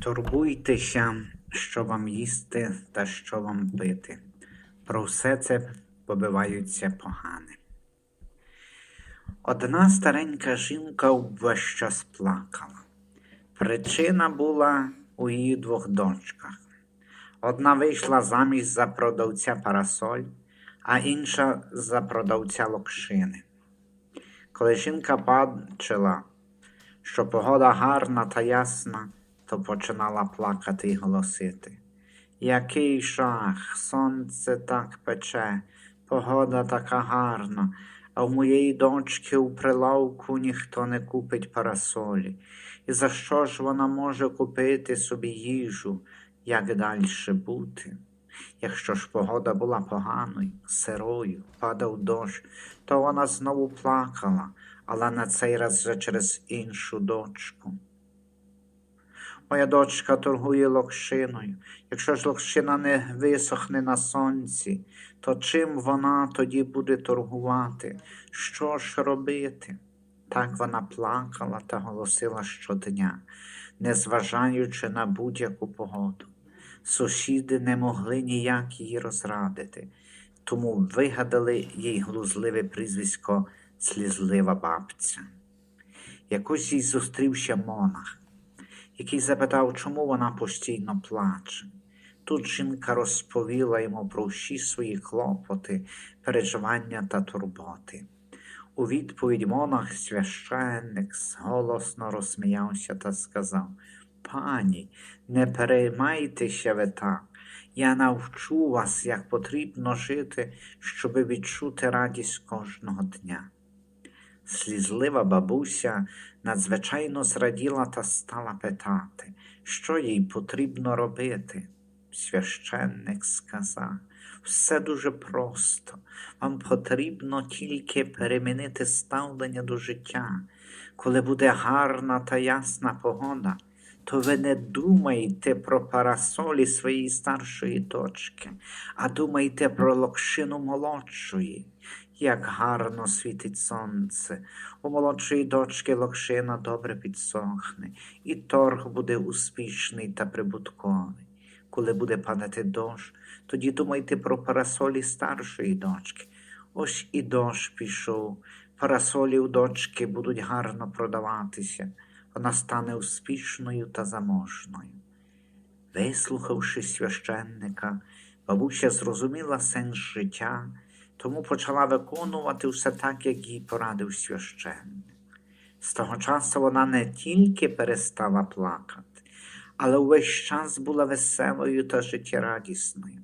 Турбуйтеся, що вам їсти та що вам пити. Про все це побиваються погане. Одна старенька жінка увесь час плакала. Причина була у її двох дочках. Одна вийшла заміж за продавця парасоль, а інша за продавця локшини. Коли жінка бачила, що погода гарна та ясна, то починала плакати і голосити. Який жах, сонце так пече, погода така гарна, а в моєї дочки у прилавку ніхто не купить парасолі. І за що ж вона може купити собі їжу, як далі бути? Якщо ж погода була поганою, сирою, падав дощ, то вона знову плакала, але на цей раз вже через іншу дочку. Моя дочка торгує локшиною. Якщо ж локшина не висохне на сонці, то чим вона тоді буде торгувати? Що ж робити? Так вона плакала та голосила щодня, незважаючи на будь-яку погоду. Сусіди не могли ніяк її розрадити, тому вигадали їй глузливе прізвисько слізлива бабця. Якось їй зустрівся монах, який запитав, чому вона постійно плаче. Тут жінка розповіла йому про всі свої клопоти, переживання та турботи. У відповідь монах священник голосно розсміявся та сказав Пані, не переймайтеся ви так. Я навчу вас, як потрібно жити, щоби відчути радість кожного дня. Слізлива бабуся надзвичайно зраділа та стала питати, що їй потрібно робити. Священник сказав, все дуже просто. Вам потрібно тільки перемінити ставлення до життя. Коли буде гарна та ясна погода, то ви не думайте про парасолі своєї старшої дочки, а думайте про локшину молодшої. Як гарно світить сонце, у молодшої дочки локшина добре підсохне, і торг буде успішний та прибутковий. Коли буде падати дощ, тоді думайте про парасолі старшої дочки. Ось і дощ пішов, парасолі у дочки будуть гарно продаватися, вона стане успішною та заможною. Вислухавши священника, бабуся зрозуміла сенс життя, тому почала виконувати все так, як їй порадив священник. З того часу вона не тільки перестала плакати, але увесь час була веселою та життєрадісною,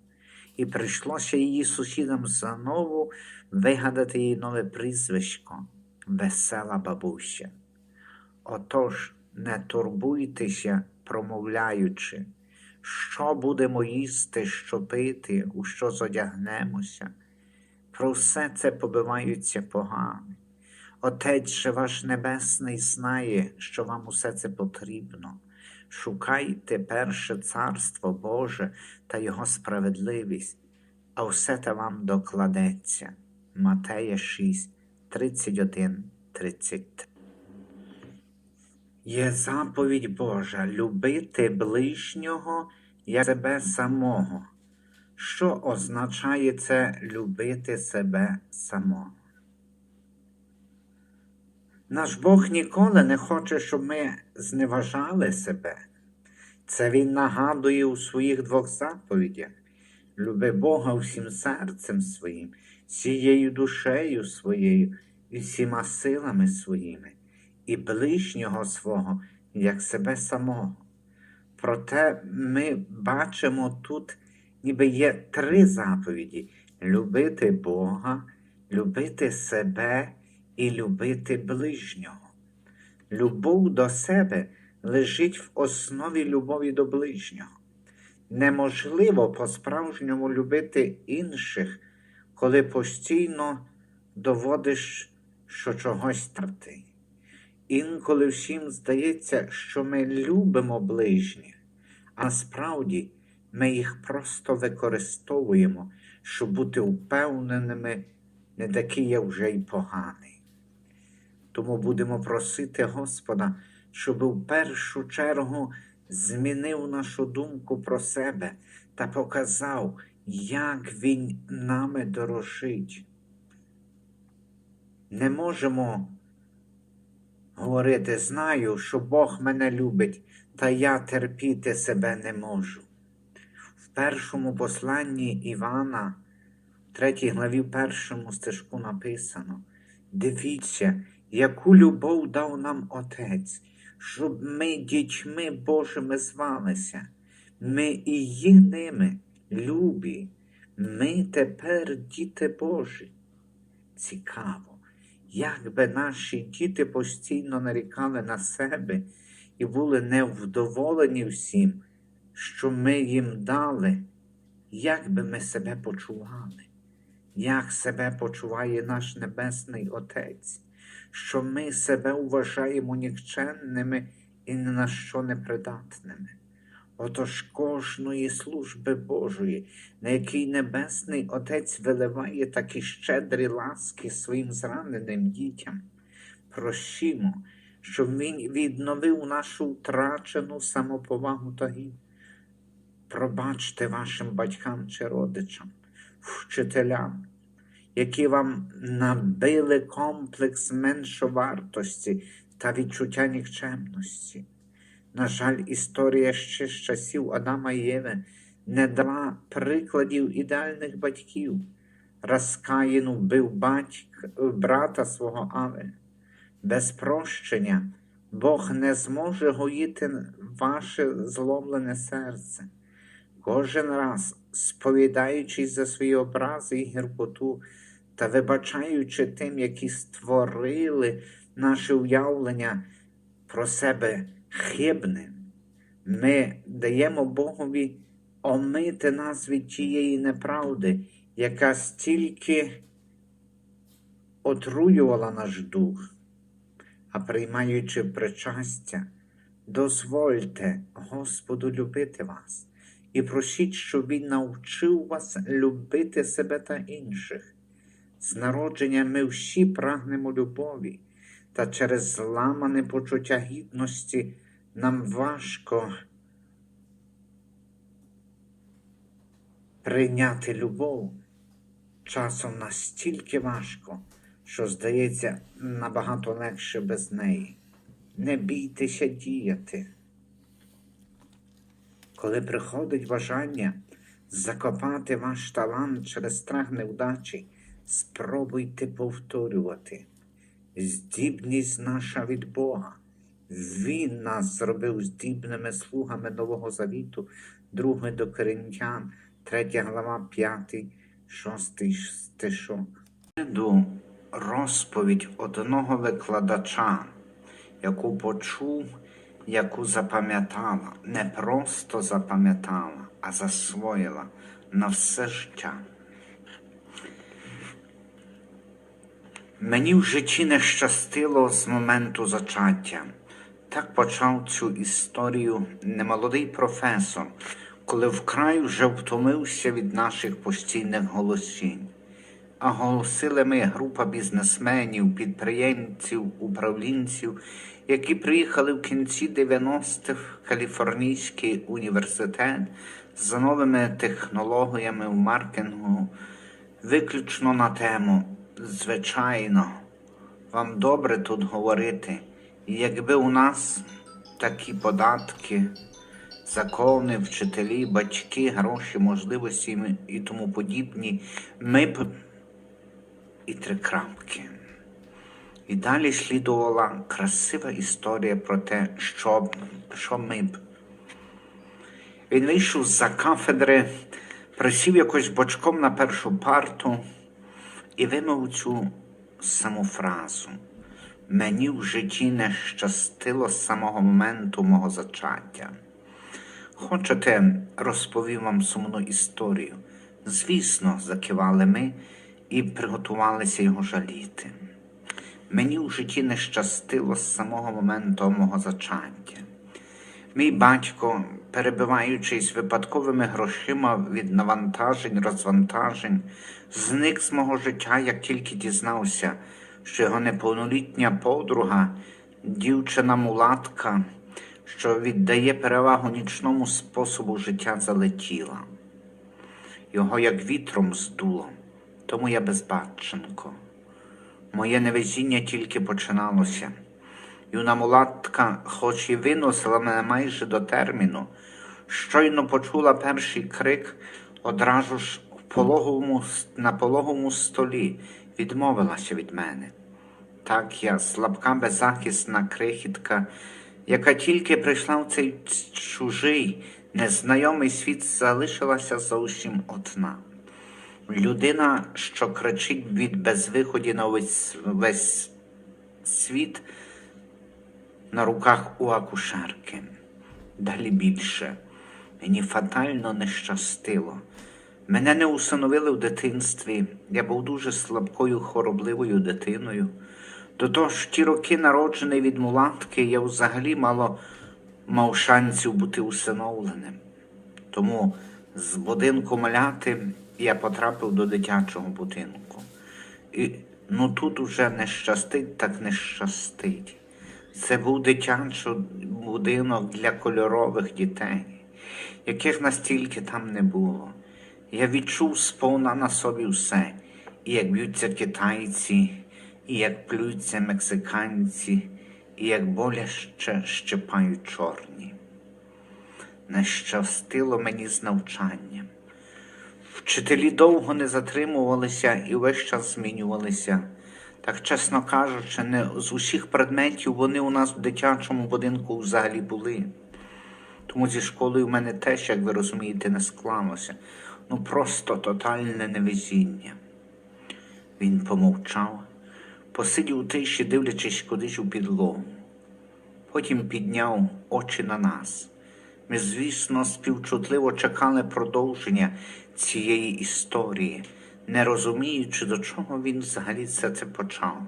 і прийшлося її сусідам знову вигадати їй нове прізвисько весела бабуся. Отож, не турбуйтеся, промовляючи, що будемо їсти, що пити, у що зодягнемося. Про все це побиваються погане. Отець ваш Небесний знає, що вам усе це потрібно. Шукайте перше Царство Боже та Його справедливість, а все те вам докладеться. Матея 6, 31, 33 Є заповідь Божа любити ближнього як себе самого. Що означає це любити себе самого? Наш Бог ніколи не хоче, щоб ми зневажали себе. Це Він нагадує у своїх двох заповідях. Люби Бога всім серцем своїм, всією душею своєю і всіма силами своїми, і ближнього свого, як себе самого. Проте ми бачимо тут, ніби є три заповіді: любити Бога, любити себе і любити ближнього. Любов до себе лежить в основі любові до ближнього. Неможливо по-справжньому любити інших, коли постійно доводиш, що чогось трати. Інколи всім здається, що ми любимо ближніх, а насправді ми їх просто використовуємо, щоб бути впевненими, не такий я вже й поганий. Тому будемо просити Господа, щоб в першу чергу змінив нашу думку про себе та показав, як Він нами дорожить. Не можемо говорити, знаю, що Бог мене любить, та я терпіти себе не можу. Першому посланні Івана, в третій главі, першому стежку написано: Дивіться, яку любов дав нам Отець, щоб ми дітьми Божими звалися. Ми і є ними, любі. Ми тепер діти Божі. Цікаво, як би наші діти постійно нарікали на себе і були невдоволені всім, що ми їм дали, як би ми себе почували, як себе почуває наш Небесний Отець, що ми себе вважаємо нікчемними і ні на що непридатними. Отож кожної служби Божої, на якій Небесний Отець виливає такі щедрі ласки своїм зраненим дітям, просімо, щоб Він відновив нашу втрачену самоповагу та гідність. Пробачте вашим батькам чи родичам, вчителям, які вам набили комплекс меншовартості та відчуття нікчемності. На жаль, історія ще з часів Адама і Єви не дала прикладів ідеальних батьків. Раз Каїн вбив батька, брата свого Авеля. Без прощення Бог не зможе гоїти ваше зломлене серце. Кожен раз, сповідаючись за свої образи і гіркоту та вибачаючи тим, які створили наше уявлення про себе хибним, ми даємо Богові омити нас від тієї неправди, яка стільки отруювала наш дух, а приймаючи причастя, дозвольте Господу любити вас і просіть, щоб Він навчив вас любити себе та інших. З народження ми всі прагнемо любові, та через зламане почуття гідності нам важко прийняти любов. Часом настільки важко, що здається набагато легше без неї. Не бійтеся діяти. Коли приходить бажання закопати ваш талант через страх невдачі, спробуйте повторювати. Здібність наша від Бога. Він нас зробив здібними слугами Нового Завіту, 2 до Коринтян, 3 глава, 5, 6 стишок. До розповідь одного викладача, яку почув, яку запам'ятала, не просто запам'ятала, а засвоїла на все життя. Мені в житті не щастило з моменту зачаття. Так почав цю історію немолодий професор, коли вкрай вже втомився від наших постійних голосінь. А голосили ми група бізнесменів, підприємців, управлінців, які приїхали в кінці 90-х в Каліфорнійський університет за новими технологіями в маркетингу, виключно на тему Звичайно, вам добре тут говорити. Якби у нас такі податки, закони, вчителі, батьки, гроші, можливості і тому подібні, ми б і три крапки. І далі слідувала красива історія про те, що, що ми б. Він вийшов з-за кафедри, присів якось бочком на першу парту і вимов цю саму фразу. Мені в житті не щастило з самого моменту мого зачаття. Хочете, розповім вам сумну історію. Звісно, закивали ми і приготувалися його жаліти. Мені в житті не щастило з самого моменту мого зачаття. Мій батько, перебиваючись випадковими грошима від навантажень, розвантажень, зник з мого життя, як тільки дізнався, що його неповнолітня подруга, дівчина мулатка, що віддає перевагу нічному способу життя, залетіла. Його як вітром здуло, тому я безбатченко. Моє невезіння тільки починалося. Юна мулатка, хоч і виносила мене майже до терміну, щойно почула перший крик, одразу ж в пологовому, на пологовому столі відмовилася від мене. Так я, слабка беззахисна крихітка, яка тільки прийшла в цей чужий, незнайомий світ, залишилася зовсім одна. Людина, що кричить від безвиході на весь, весь світ на руках у акушерки. Далі більше. Мені фатально не щастило. Мене не усиновили в дитинстві. Я був дуже слабкою, хоробливою дитиною. До того ж, ті роки, народжений від мулатки, я взагалі мало мав шансів бути усиновленим. Тому з будинку маляти я потрапив до дитячого будинку. І ну тут уже не щастить, так не щастить. Це був дитячий будинок для кольорових дітей, яких настільки там не було. Я відчув сповна на собі все, і як б'ються китайці, і як плюються мексиканці, і як боляще щепають чорні. Не щастило мені з навчанням. Вчителі довго не затримувалися і весь час змінювалися. Так, чесно кажучи, не з усіх предметів вони у нас в дитячому будинку взагалі були. Тому зі школою в мене теж, як ви розумієте, не склалося. Ну просто тотальне невезіння. Він помовчав, посидів у тиші, дивлячись кудись у підлогу. Потім підняв очі на нас. Ми, звісно, співчутливо чекали продовження цієї історії, не розуміючи, до чого він взагалі все це почав.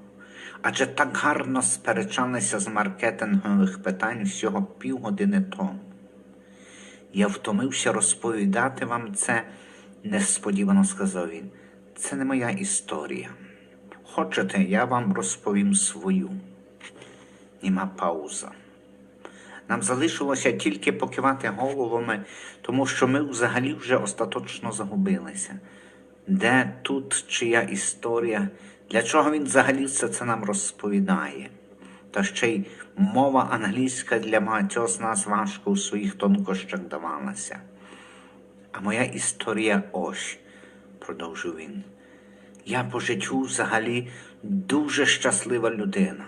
Адже так гарно сперечалися з маркетингових питань всього півгодини тому. Я втомився розповідати вам це, несподівано сказав він. Це не моя історія. Хочете, я вам розповім свою. Німа пауза. Нам залишилося тільки покивати головами, тому що ми взагалі вже остаточно загубилися. Де тут чия історія? Для чого він взагалі все це нам розповідає? Та ще й мова англійська для багатьох з нас важко у своїх тонкощах давалася. А моя історія ось, продовжив він. Я по життю взагалі дуже щаслива людина.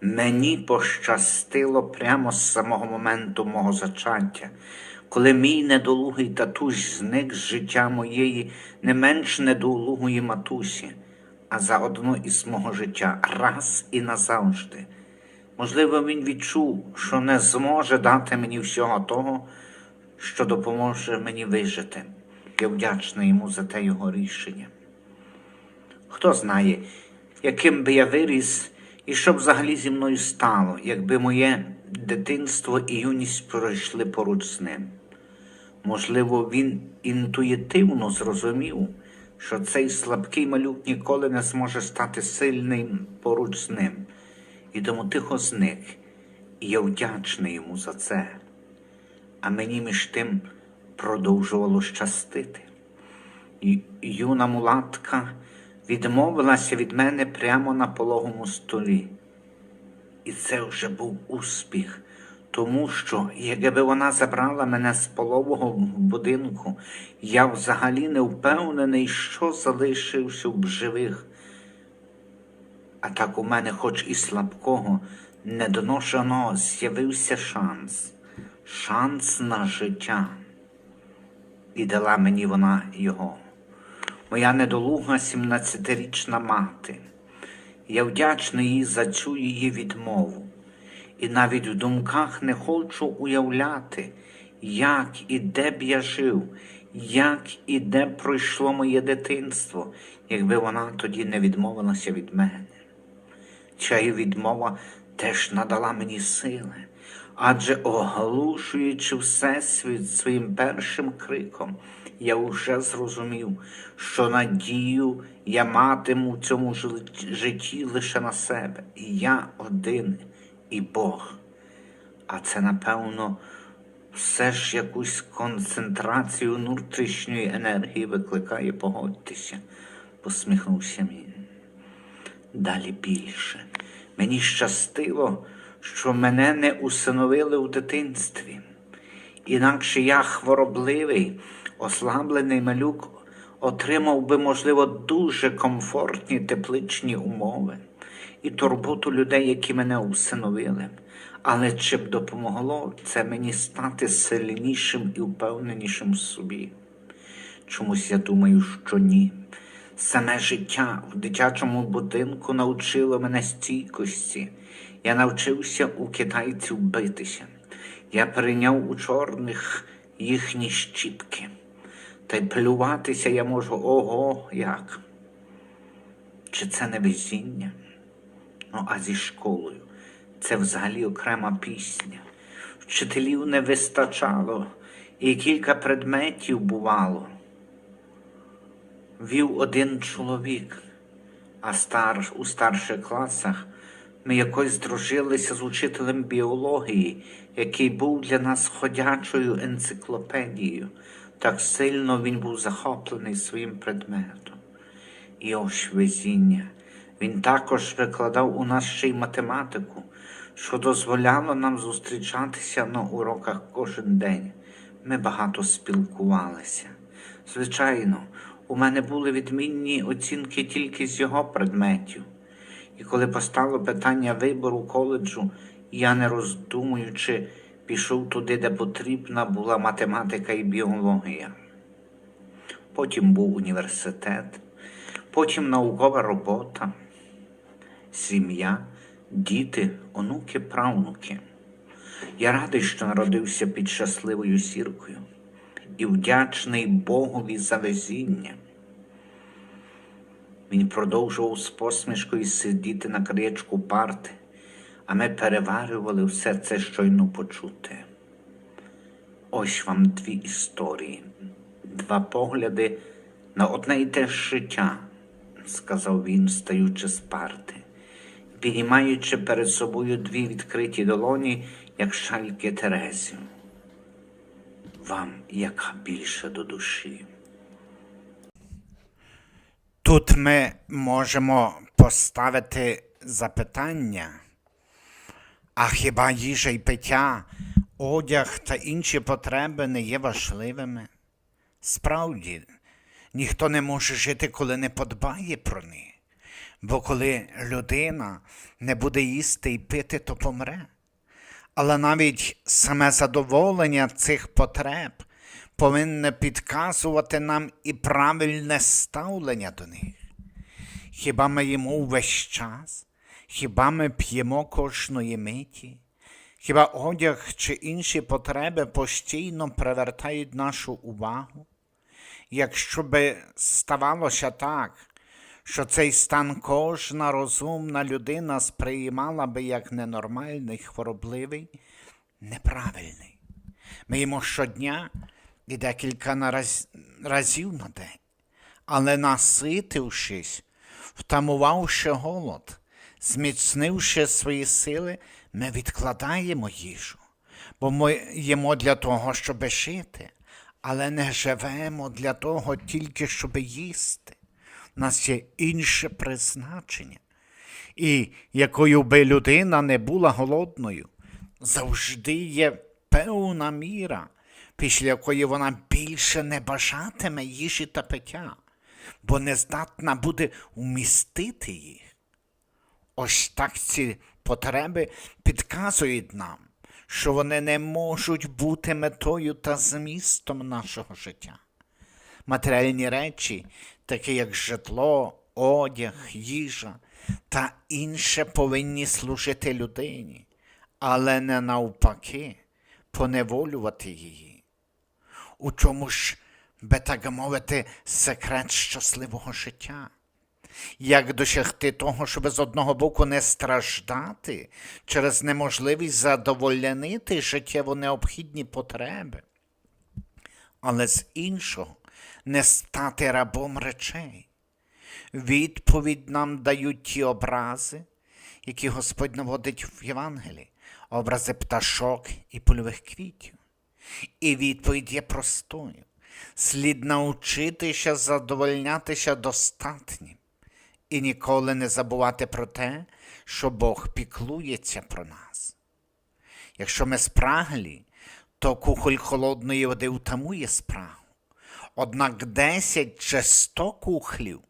Мені пощастило прямо з самого моменту мого зачаття, коли мій недолугий татусь зник з життя моєї не менш недолугої матусі, а заодно із мого життя раз і назавжди. Можливо, він відчув, що не зможе дати мені всього того, що допоможе мені вижити. Я вдячний йому за те його рішення. Хто знає, яким би я виріс і що б взагалі зі мною стало, якби моє дитинство і юність пройшли поруч з ним. Можливо, він інтуїтивно зрозумів, що цей слабкий малюк ніколи не зможе стати сильним поруч з ним, і тому тихо зник, і я вдячний йому за це. А мені між тим продовжувало щастити. Юна мулатка відмовилася від мене прямо на пологому столі. І це вже був успіх, тому що, якби вона забрала мене з полового будинку, я взагалі не впевнений, що залишився в живих. А так у мене, хоч і слабкого, недоношеного, з'явився шанс, шанс на життя. І дала мені вона його моя недолуга 17-річна мати. Я вдячний їй за цю її відмову. І навіть в думках не хочу уявляти, як і де б я жив, як і де пройшло моє дитинство, якби вона тоді не відмовилася від мене. Її відмова теж надала мені сили, адже оглушуючи всесвіт своїм першим криком, я вже зрозумів, що надію я матиму в цьому житті лише на себе, і я один, і Бог. А це, напевно, все ж якусь концентрацію внутрішньої енергії викликає, погодьтеся, посміхнувся він. Далі більше. Мені щастило, що мене не усиновили у дитинстві. Інакше я хворобливий, ослаблений малюк отримав би, можливо, дуже комфортні тепличні умови і турботу людей, які мене усиновили. Але чи б допомогло це мені стати сильнішим і впевненішим в собі? Чомусь я думаю, що ні. Саме життя в дитячому будинку навчило мене стійкості. Я навчився у китайців битися. Я прийняв у чорних їхні щіпки. Та й плюватися я можу ого як. Чи це не везіння? Ну, а зі школою це взагалі окрема пісня. Вчителів не вистачало, і кілька предметів бувало. Вів один чоловік, а стар, у старших класах ми якось здружилися з учителем біології, який був для нас ходячою енциклопедією. Так сильно він був захоплений своїм предметом. І ось везіння. Він також викладав у нас ще й математику, що дозволяло нам зустрічатися на уроках кожен день. Ми багато спілкувалися. Звичайно, у мене були відмінні оцінки тільки з його предметів. І коли постало питання вибору коледжу, я, не роздумуючи, пішов туди, де потрібна була математика і біологія. Потім був університет, потім наукова робота, сім'я, діти, онуки, правнуки. Я радий, що народився під щасливою сіркою і вдячний Богові за везіння. Він продовжував з посмішкою сидіти на краєчку парти, а ми переварювали все це щойно почуте. Ось вам дві історії, два погляди на одне й те ж життя, сказав він, стаючи з парти, піднімаючи перед собою дві відкриті долоні, як шальки Терезів. Вам яка більше до душі? Тут ми можемо поставити запитання. А хіба їжа й пиття, одяг та інші потреби не є важливими? Справді, ніхто не може жити, коли не подбає про них. Бо коли людина не буде їсти і пити, то помре. Але навіть саме задоволення цих потреб повинне підказувати нам і правильне ставлення до них. Хіба ми їмо увесь час? Хіба ми п'ємо кожної миті? Хіба одяг чи інші потреби постійно привертають нашу увагу? Якщо би ставалося так, що цей стан кожна розумна людина сприймала би як ненормальний, хворобливий, неправильний. Ми їмо щодня і декілька разів на день, але наситившись, втамувавши голод, зміцнивши свої сили, ми відкладаємо їжу, бо ми їмо для того, щоб жити, але не живемо для того тільки, щоб їсти. Нас є інше призначення. І якою би людина не була голодною, завжди є певна міра, після якої вона більше не бажатиме їжі та пиття, бо не здатна буде умістити їх. Ось так ці потреби підказують нам, що вони не можуть бути метою та змістом нашого життя. Матеріальні речі, такі як житло, одяг, їжа та інше повинні служити людині, але не навпаки поневолювати її. У чому ж, би так мовити, секрет щасливого життя? Як досягти того, щоб з одного боку не страждати через неможливість задовольнити життєво необхідні потреби, але з іншого не стати рабом речей. Відповідь нам дають ті образи, які Господь наводить в Євангелії, образи пташок і польових квітів. І відповідь є простою. Слід научитися задовольнятися достатнім і ніколи не забувати про те, що Бог піклується про нас. Якщо ми спраглі, то кухоль холодної води утамує спрагу. Однак 10 чи 100 кухлів,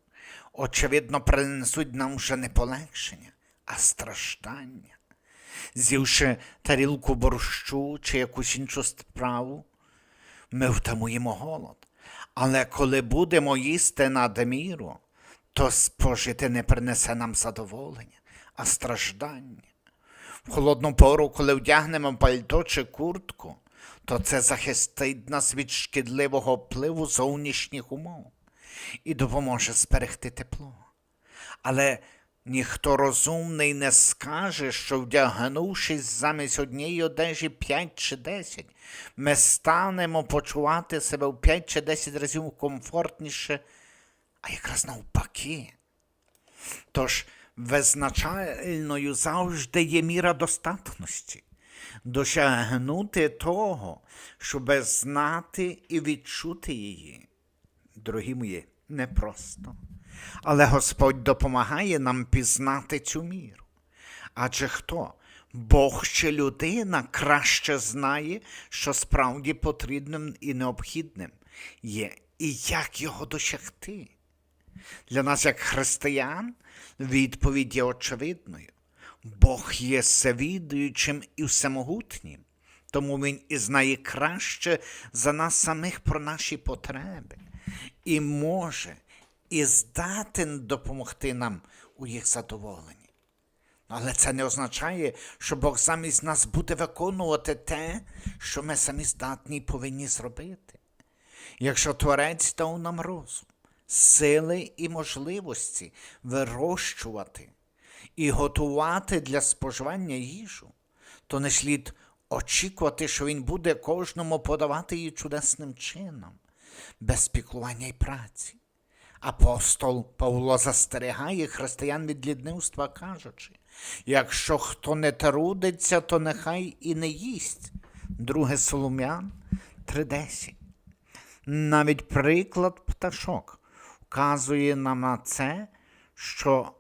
очевидно, принесуть нам вже не полегшення, а страждання. З'ївши тарілку борщу чи якусь іншу справу, ми втамуємо голод. Але коли будемо їсти надміру, то спожити не принесе нам задоволення, а страждання. В холодну пору, коли вдягнемо пальто чи куртку, то це захистить нас від шкідливого впливу зовнішніх умов і допоможе зберегти тепло. Але ніхто розумний не скаже, що вдягнувшись замість однієї одежі 5 чи 10, ми станемо почувати себе в 5 чи 10 разів комфортніше, а якраз навпаки. Тож визначальною завжди є міра достатності, досягнути того, щоб знати і відчути її. Дорогі мої, непросто. Але Господь допомагає нам пізнати цю міру. Адже хто? Бог чи людина краще знає, що справді потрібним і необхідним є, і як його досягти. Для нас, як християн, відповідь є очевидною. Бог є всевідуючим і всемогутнім, тому Він і знає краще за нас самих про наші потреби, і може, і здатен допомогти нам у їх задоволенні. Але це не означає, що Бог замість нас буде виконувати те, що ми самі здатні і повинні зробити. Якщо Творець дав нам розум, сили і можливості вирощувати і готувати для споживання їжу, то не слід очікувати, що він буде кожному подавати її чудесним чином, без піклування і праці. Апостол Павло застерігає християн від лідництва, кажучи, якщо хто не трудиться, то нехай і не їсть. Друге Солом'ян 3.10. Навіть приклад пташок вказує нам на це, що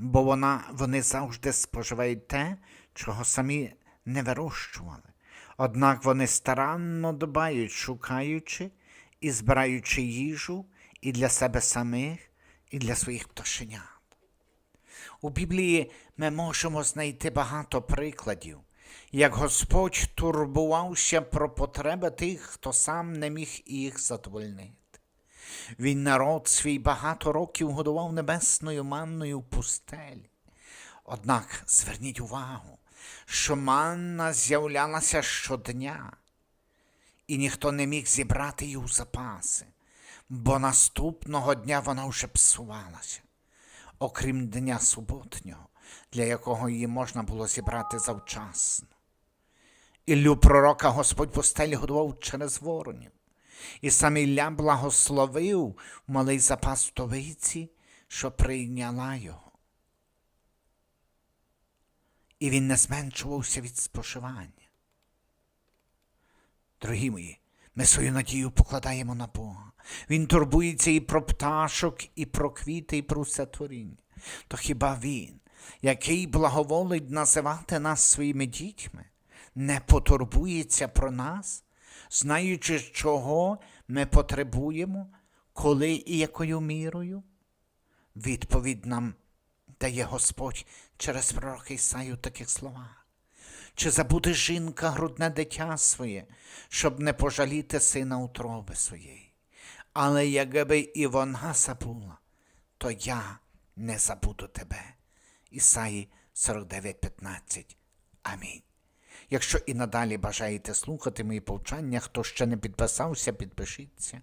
бо вона, вони завжди споживають те, чого самі не вирощували. Однак вони старанно дбають, шукаючи і збираючи їжу і для себе самих, і для своїх пташенят. У Біблії ми можемо знайти багато прикладів, як Господь турбувався про потреби тих, хто сам не міг їх задовольнити. Він народ свій багато років годував небесною манною пустелі. Однак зверніть увагу, що манна з'являлася щодня, і ніхто не міг зібрати її у запаси, бо наступного дня вона вже псувалася, окрім дня суботнього, для якого її можна було зібрати завчасно. Іллю пророка Господь пустелі годував через воронів. І сам Ілля благословив малий запас вдовиці, що прийняла його. І він не зменшувався від споживання. Дорогі мої, ми свою надію покладаємо на Бога. Він турбується і про пташок, і про квіти, і про все творіння. То хіба він, який благоволить називати нас своїми дітьми, не потурбується про нас? Знаючи, чого ми потребуємо, коли і якою мірою? Відповідь нам дає Господь через пророка Ісаю таких словах. Чи забуде жінка грудне дитя своє, щоб не пожаліти сина утроби своєї? Але якби і вона забула, то я не забуду тебе. Ісаї 49,15. Амінь. Якщо і надалі бажаєте слухати мої повчання, хто ще не підписався, підпишіться.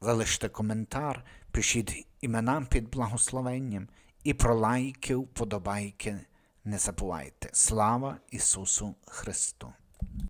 Залиште коментар, пишіть імена під благословенням і про лайки, вподобайки не забувайте. Слава Ісусу Христу!